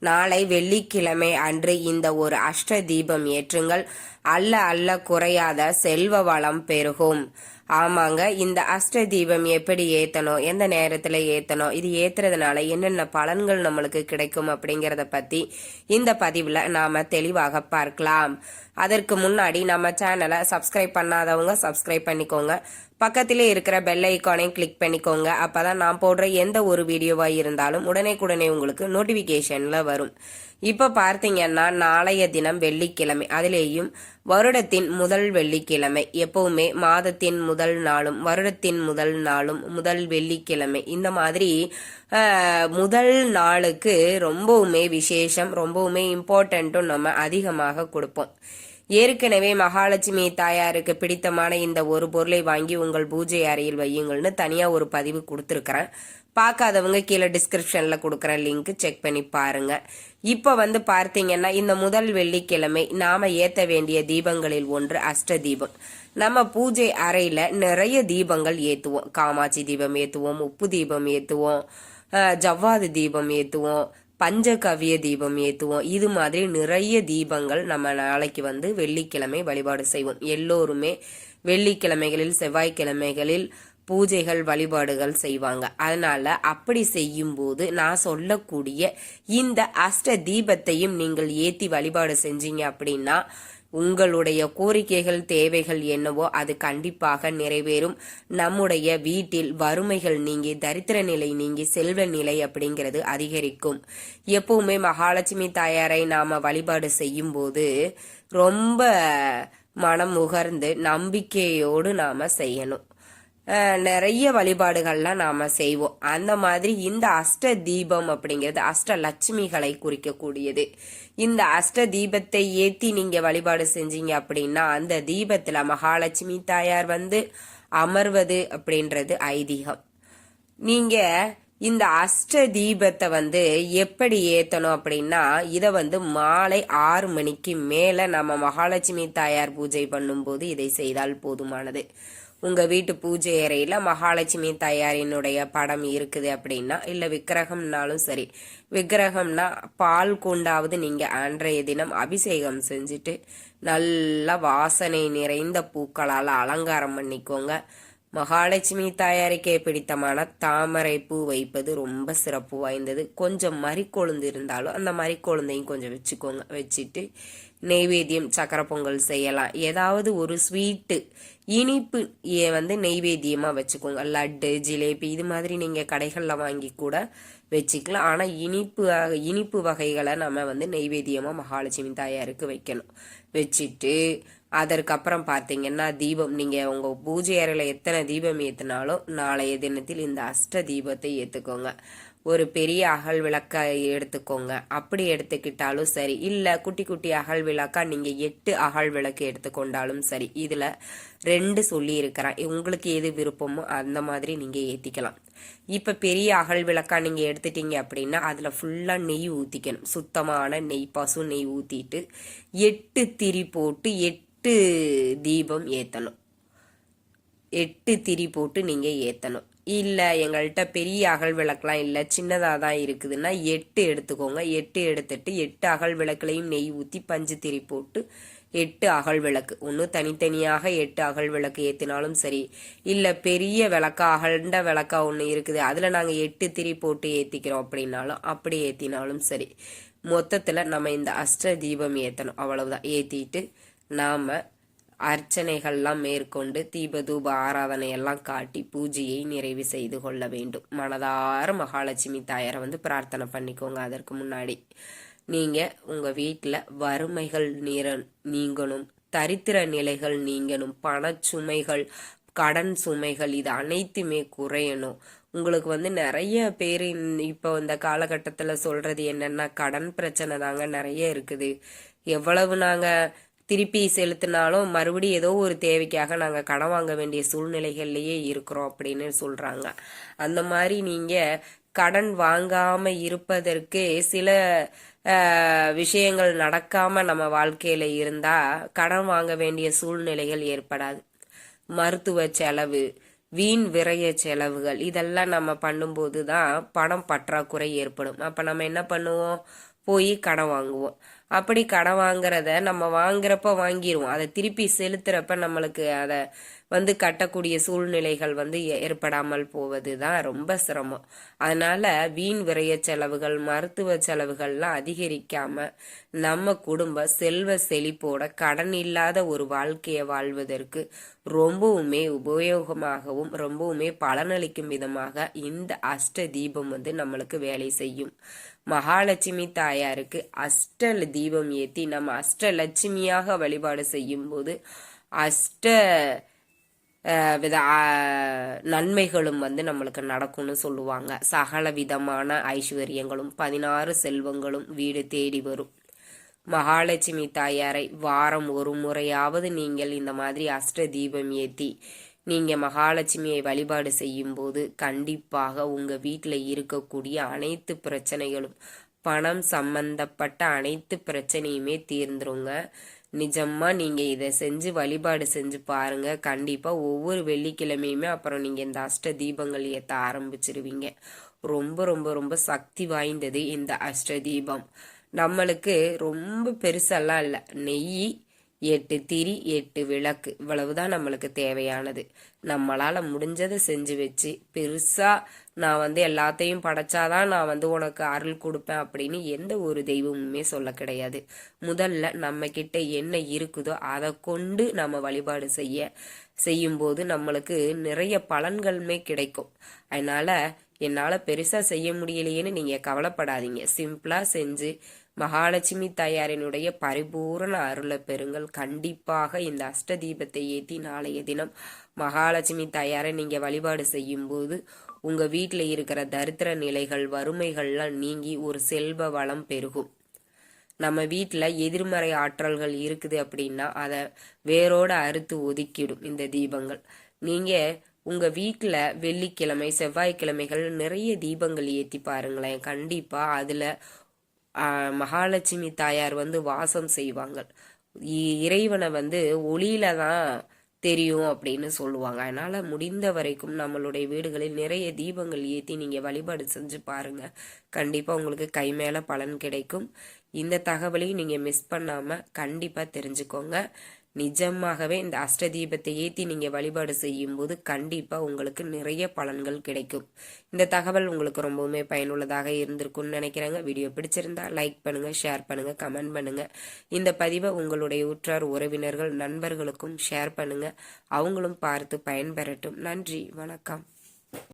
நாளை வெள்ளிக்கிழமை அன்று இந்த ஒரு அஷ்ட தீபம் ஏற்றுங்கள். அல்ல அல்ல குறையாத செல்வ வளம் பெருகும். ஆமாங்க இந்த அஷ்ட தீபம் எப்படி ஏத்தணும் எந்த நேரத்துல ஏத்தணும் இது ஏத்துறதுனால என்னென்ன பலன்கள் நம்மளுக்கு கிடைக்கும் அப்படிங்கறத பத்தி இந்த பதிவுல நாம தெளிவாக பார்க்கலாம். அதற்கு முன்னாடி நம்ம சேனலை சப்ஸ்கிரைப் பண்ணாதவங்க சப்ஸ்கிரைப் பண்ணிக்கோங்க. பக்கத்திலே இருக்கிற பெல் ஐக்கானையும் கிளிக் பண்ணிக்கோங்க. அப்பதான் நான் போடுற எந்த ஒரு வீடியோவா இருந்தாலும் உடனே உங்களுக்கு நோட்டிபிகேஷன்ல வரும். இப்ப பார்த்தீங்கன்னா நாளைய தினம் வெள்ளிக்கிழமை. அதிலேயும் வருடத்தின் முதல் வெள்ளிக்கிழமை எப்பவுமே மாதத்தின் முதல் நாளும் வருடத்தின் முதல் நாளும் முதல் வெள்ளிக்கிழமை. இந்த மாதிரி முதல் நாளுக்கு ரொம்பவுமே விசேஷம் ரொம்பவுமே இம்பார்ட்டண்ட்டும் நம்ம அதிகமாக கொடுப்போம். ஏற்கனவே மகாலட்சுமி தாயாருக்கு பிடித்தமான இந்த ஒரு பொருளை வாங்கி உங்கள் பூஜை அறையில் வையுங்கள்னு தனியாக ஒரு பதிவு கொடுத்துருக்குறேன். பார்க்காதவங்க கீழே டிஸ்கிரிப்ஷனில் கொடுக்குற லிங்க் செக் பண்ணி பாருங்க. இப்போ வந்து பார்த்தீங்கன்னா இந்த முதல் வெள்ளிக்கிழமை நாம ஏற்ற வேண்டிய தீபங்களில் ஒன்று அஷ்ட தீபம். நம்ம பூஜை அறையில நிறைய தீபங்கள் ஏற்றுவோம் காமாட்சி தீபம் ஏற்றுவோம் உப்பு தீபம் ஏற்றுவோம் ஜவ்வாது தீபம் ஏற்றுவோம் பஞ்சகவிய தீபம் ஏற்றுவோம் இது மாதிரி நிறைய தீபங்கள் நம்ம நாளைக்கு வந்து வெள்ளிக்கிழமை வழிபாடு செய்வோம். எல்லோருமே வெள்ளிக்கிழமைகளில் செவ்வாய்க்கிழமைகளில் பூஜைகள் வழிபாடுகள் செய்வாங்க. அதனால அப்படி செய்யும்போது நான் சொல்லக்கூடிய இந்த அஷ்ட தீபத்தையும் நீங்கள் ஏத்தி வழிபாடு செஞ்சீங்க அப்படின்னா உங்களுடைய கோரிக்கைகள் தேவைகள் என்னவோ அது கண்டிப்பாக நிறைவேறும். நம்முடைய வீட்டில் வறுமைகள் நீங்கி தரித்திர நிலை நீங்கி செல்வ நிலை அப்படிங்கிறது அதிகரிக்கும். எப்பவுமே மகாலட்சுமி தாயாரை நாம வழிபாடு செய்யும் போது ரொம்ப மனம் உகர்ந்து நம்பிக்கையோடு நாம செய்யணும். நிறைய வழிபாடுகள்லாம் நாம செய்வோம். அந்த மாதிரி இந்த அஷ்ட தீபம் அப்படிங்கிறது அஷ்ட லட்சுமிகளை குறிக்கக்கூடியது. இந்த அஷ்ட தீபத்தை ஏத்தி நீங்க வழிபாடு செஞ்சீங்க அப்படின்னா அந்த தீபத்துல மகாலட்சுமி தாயார் வந்து அமர்வது அப்படின்றது ஐதீகம். நீங்க இந்த அஷ்ட தீபத்தை வந்து எப்படி ஏத்தணும் அப்படின்னா இதை வந்து மாலை ஆறு மணிக்கு மேல நம்ம மகாலட்சுமி தாயார் பூஜை பண்ணும்போது இதை செய்தால் போதுமானது. உங்க வீட்டு பூஜை அறையில மகாலட்சுமி தாயாரினுடைய படம் இருக்குது அப்படின்னா இல்ல விக்கிரகம்னாலும் சரி. விக்கிரகம்னா பால் கொண்டாவது நீங்க அன்றைய தினம் அபிஷேகம் செஞ்சுட்டு நல்ல வாசனை நிறைந்த பூக்களால் அலங்காரம் பண்ணிக்கோங்க. மகாலட்சுமி தாயாருக்கே பிடித்தமான தாமரை பூ வைப்பது ரொம்ப சிறப்பு வாய்ந்தது. கொஞ்சம் மறிக்கொழுந்து இருந்தாலும் அந்த மறிக்கொழுந்தையும் கொஞ்சம் வச்சுக்கோங்க. வச்சுட்டு நெய்வேத்தியம் சக்கரை பொங்கல் செய்யலாம். ஏதாவது ஒரு ஸ்வீட்டு இனிப்பு வந்து நெய்வேத்தியமாக வச்சுக்கோங்க. லட்டு ஜிலேபி இது மாதிரி நீங்கள் கடைகளில் வாங்கி கூட வச்சுக்கலாம். ஆனால் இனிப்பு இனிப்பு வகைகளை நம்ம வந்து நெய்வேத்தியமாக மகாலட்சுமி தாயாருக்கு வைக்கணும். வச்சுட்டு அதற்கப்புறம் பார்த்தீங்கன்னா தீபம் நீங்கள் உங்கள் பூஜை அறையில் எத்தனை தீபம் ஏற்றினாலும் நாளைய தினத்தில் இந்த அஷ்ட தீபத்தை ஏற்றுக்கோங்க ஒரு பெரிய அகல் விளக்கை எடுத்துக்கோங்க. அப்படி எடுத்துக்கிட்டாலும் சரி இல்லை குட்டி குட்டி அகல் விளக்கா நீங்கள் எட்டு அகல் விளக்கு எடுத்துக்கொண்டாலும் சரி இதில் ரெண்டு சொல்லி இருக்கிறேன் உங்களுக்கு எது விருப்பமோ அந்த மாதிரி நீங்கள் ஏற்றிக்கலாம் இப்போ பெரிய அகல் விளக்கா நீங்கள் எடுத்துட்டீங்க அப்படின்னா அதில் ஃபுல்லாக நெய் ஊற்றிக்கணும் சுத்தமான நெய் பசு நெய் ஊற்றிட்டு எட்டு திரி போட்டு எட்டு எட்டு தீபம் ஏற்றணும் எட்டு திரி போட்டு நீங்கள் ஏற்றணும் இல்லை எங்கள்கிட்ட பெரிய அகல் விளக்குலாம் இல்லை சின்னதாக தான் இருக்குதுன்னா எட்டு எடுத்துக்கோங்க. எட்டு எடுத்துட்டு எட்டு அகல் விளக்குலையும் நெய் ஊற்றி பஞ்சு திரி போட்டு எட்டு அகல் விளக்கு. ஒன்று தனித்தனியாக எட்டு அகல் விளக்கு ஏற்றினாலும் சரி. இல்லை பெரிய விளக்கா அகண்ட விளக்கா ஒன்று இருக்குது. அதில் நாங்கள் எட்டு திரி போட்டு ஏற்றிக்கிறோம் அப்படின்னாலும் அப்படி ஏற்றினாலும் சரி. மொத்தத்தில் நம்ம இந்த அஷ்ட தீபம் ஏற்றணும் அவ்வளவுதான். ஏற்றிட்டு நாம் அர்ச்சனைகள்லாம் மேற்கொண்டு தீபதூப ஆராதனையெல்லாம் காட்டி பூஜையை நிறைவு செய்து கொள்ள வேண்டும். மனதார மகாலட்சுமி தாயாரை வந்து பிரார்த்தனை பண்ணிக்கோங்க. அதற்கு முன்னாடி நீங்கள் உங்கள் வீட்டில் வறுமைகள் நீர நீங்கணும் தரித்திர நிலைகள் நீங்கணும் பணச்சுமைகள் கடன் சுமைகள் இது அனைத்துமே குறையணும். உங்களுக்கு வந்து நிறைய பேர் இப்போ இந்த காலகட்டத்தில் சொல்கிறது என்னென்னா கடன் பிரச்சனை தாங்க நிறைய இருக்குது. எவ்வளவு நாங்கள் திருப்பி செலுத்தினாலும் மறுபடியும் ஏதோ ஒரு தேவைக்காக நாங்கள் கடன் வாங்க வேண்டிய சூழ்நிலைகள்லேயே இருக்கிறோம் அப்படின்னு சொல்கிறாங்க அந்த மாதிரி நீங்கள் கடன் வாங்காமல் இருப்பதற்கு சில விஷயங்கள் நடக்காம நம்ம வாழ்க்கையில இருந்தா கடன் வாங்க வேண்டிய சூழ்நிலைகள் ஏற்படாது. மருத்துவ செலவு வீண் விரய செலவுகள் இதெல்லாம் நம்ம பண்ணும்போது தான் பணம் பற்றாக்குறை ஏற்படும். அப்போ நம்ம என்ன பண்ணுவோம்? போய் கடன் வாங்குவோம். அப்படி கடன் வாங்குறத நம்ம வாங்குறப்ப வாங்கிடுவோம் அதை திருப்பி செலுத்துறப்ப நம்மளுக்கு அதை வந்து கட்டக்கூடிய சூழ்நிலைகள் வந்து ஏ- ஏற்படாமல் போவது தான் ரொம்ப சிரமம். அதனால வீண் விரைய செலவுகள் மருத்துவ செலவுகள்லாம் அதிகரிக்காம நம்ம குடும்ப செல்வ செழிப்போட கடன் இல்லாத ஒரு வாழ்க்கையை வாழ்வதற்கு ரொம்பவுமே உபயோகமாகவும் ரொம்பவுமே பலனளிக்கும் விதமாக இந்த அஷ்ட தீபம் வந்து நம்மளுக்கு வேலை செய்யும். மகாலட்சுமி தாயாருக்கு அஷ்ட தீபம் ஏற்றி நம்ம அஷ்டலட்சுமியாக வழிபாடு செய்யும் போது அஷ்ட வித நன்மைகளும் வந்து நம்மளுக்கு நடக்கும்னு சொல்லுவாங்க. சகல விதமான ஐஸ்வர்யங்களும் பதினாறு செல்வங்களும் வீடு தேடி வரும். மகாலட்சுமி தாயாரை வாரம் ஒரு முறையாவது நீங்கள் இந்த மாதிரி அஷ்ட தீபம் ஏற்றி நீங்கள் மகாலட்சுமியை வழிபாடு செய்யும்போது கண்டிப்பாக உங்கள் வீட்டில் இருக்கக்கூடிய அனைத்து பிரச்சனைகளும் பணம் சம்பந்தப்பட்ட அனைத்து பிரச்சனையுமே தீர்ந்துருங்க. நிஜமா நீங்க இதை செஞ்சு வழிபாடு செஞ்சு பாருங்க. கண்டிப்பா ஒவ்வொரு வெள்ளிக்கிழமையுமே அப்புறம் நீங்க இந்த அஷ்ட தீபங்கள் ஏத்த ஆரம்பிச்சிருவீங்க. ரொம்ப ரொம்ப ரொம்ப சக்தி வாய்ந்தது இந்த அஷ்ட தீபம். நம்மளுக்கு ரொம்ப பெருசெல்லாம் இல்லை. நெய் எட்டு திரி எட்டு விளக்கு. இவ்வளவுதான் நம்மளுக்கு தேவையானது. நம்மளால முடிஞ்சதை செஞ்சு வச்சு பெருசா நான் வந்து எல்லாத்தையும் படைச்சாதான் நான் வந்து உனக்கு அருள் கொடுப்பேன் அப்படின்னு எந்த ஒரு தெய்வமுமே சொல்ல கிடையாது. முதல்ல நம்ம கிட்ட என்ன இருக்குதோ அதை கொண்டு நம்ம வழிபாடு செய்ய செய்யும்போது நம்மளுக்கு நிறைய பலன்களுமே கிடைக்கும். அதனால என்னால் பெருசாக செய்ய முடியலையேன்னு நீங்கள் கவலைப்படாதீங்க. சிம்பிளாக செஞ்சு மகாலட்சுமி தாயாரினுடைய பரிபூரண அருளை பெறுங்கள். கண்டிப்பாக இந்த அஷ்ட தீபத்தை ஏற்றி நாளைய தினம் மகாலட்சுமி தாயாரை நீங்கள் வழிபாடு செய்யும்போது உங்கள் வீட்டில் இருக்கிற தரித்திர நிலைகள் வறுமைகள்லாம் நீங்கி ஒரு செல்வ வளம் பெருகும். நம்ம வீட்டில் எதிர்மறை ஆற்றல்கள் இருக்குது அப்படின்னா அதை வேரோட அறுத்து ஒதுக்கிடும் இந்த தீபங்கள். நீங்கள் உங்கள் வீட்டில் வெள்ளிக்கிழமை செவ்வாய்க்கிழமைகள் நிறைய தீபங்கள் ஏற்றி பாருங்களேன். கண்டிப்பாக அதில் மகாலட்சுமி தாயார் வந்து வாசம் செய்வாங்க. இ- இறைவனை வந்து ஒளியில தான் தெரியும் அப்படின்னு சொல்லுவாங்க. அதனால முடிந்த வரைக்கும் நம்மளுடைய வீடுகளில் நிறைய தீபங்கள் ஏற்றி நீங்கள் வழிபாடு செஞ்சு பாருங்க. கண்டிப்பாக உங்களுக்கு கை மேலே பலன் கிடைக்கும். இந்த தகவலையும் நீங்கள் மிஸ் பண்ணாமல் கண்டிப்பாக தெரிஞ்சுக்கோங்க. நிஜமாகவே இந்த அஷ்டதீபத்தை ஏற்றி நீங்கள் வழிபாடு செய்யும்போது கண்டிப்பாக உங்களுக்கு நிறைய பலன்கள் கிடைக்கும். இந்த தகவல் உங்களுக்கு ரொம்பவுமே பயனுள்ளதாக இருந்திருக்கும்னு நினைக்கிறேங்க. வீடியோ பிடிச்சிருந்தா லைக் பண்ணுங்கள் ஷேர் பண்ணுங்கள் கமெண்ட் பண்ணுங்கள் இந்த பதிவை உங்களுடைய உற்றார் உறவினர்கள் நண்பர்களுக்கும் ஷேர் பண்ணுங்கள் அவங்களும் பார்த்து பயன்பெறட்டும். நன்றி வணக்கம்.